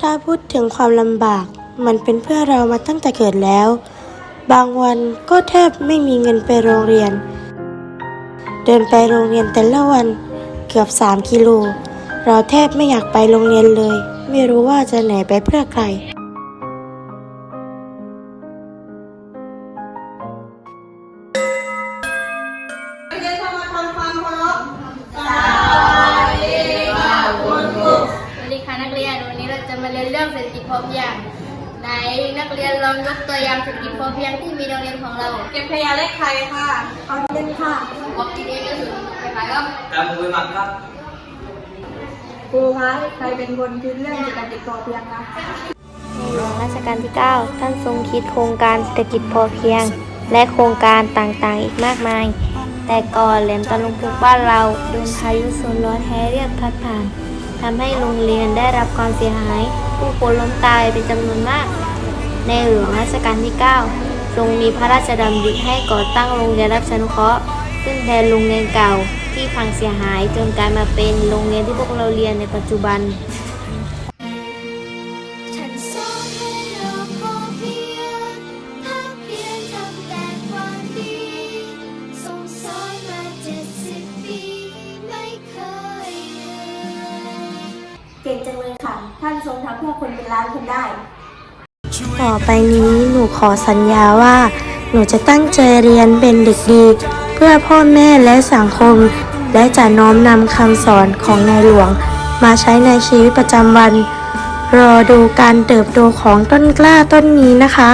ถ้าพูดถึงความลำบาก มันเป็นเพื่อเรามาตั้งแต่เกิดแล้ว บางวันก็แทบไม่มีเงินไปโรงเรียน เดินไปโรงเรียนแต่ละวันเกือบ 3 กิโล เราแทบไม่อยากไปโรงเรียนเลย ไม่รู้ว่าจะไหนไปเพื่อใคร นักเรียนวันนี้เราจะมาเรียนเรื่องเศรษฐกิจพอเพียงไหนนักเรียนลองยกตัวอย่างเศรษฐกิจพอเพียงที่มีโรงเรียนของเราเก็บขยะได้ใครค่ะเอาเล่นค่ะบอกกินเองก็ถึงไปขายครับตามมือหมักครับครูคะใครเป็นคนคิดเรื่องเศรษฐกิจพอเพียงคะในหลวงรัชกาลที่ 9 ท่านทรงคิดโครงการเศรษฐกิจพอเพียง และโครงการต่างๆ อีกมากมาย แต่ก่อนแหลมตะลุงพุกบ้านเราโดนพายุโซนร้อนแฮเรียบพัดผ่าน ทำให้โรงเรียนได้รับความเสียหาย ผู้คนล้มตายเป็นจำนวนมาก ในหลวงรัชกาลที่ 9 ทรงมีพระราชดำริให้ก่อตั้งโรงเรียนรับชนุเคราะห์ซึ่งแทนโรงเรียนเก่าที่พังเสียหายจนกลายมาเป็นโรงเรียนที่พวกเราเรียนในปัจจุบัน เก่งจังเลยค่ะ ท่านทรงทำเพื่อคนเป็นล้านคนได้ ต่อไปนี้หนูขอสัญญาว่า หนูจะตั้งใจเรียนเป็นเด็กดี เพื่อพ่อแม่และสังคม และจะน้อมนำคำสอนของในหลวง มาใช้ในชีวิตประจำวัน รอดูการเติบโตของต้นกล้าต้นนี้นะคะ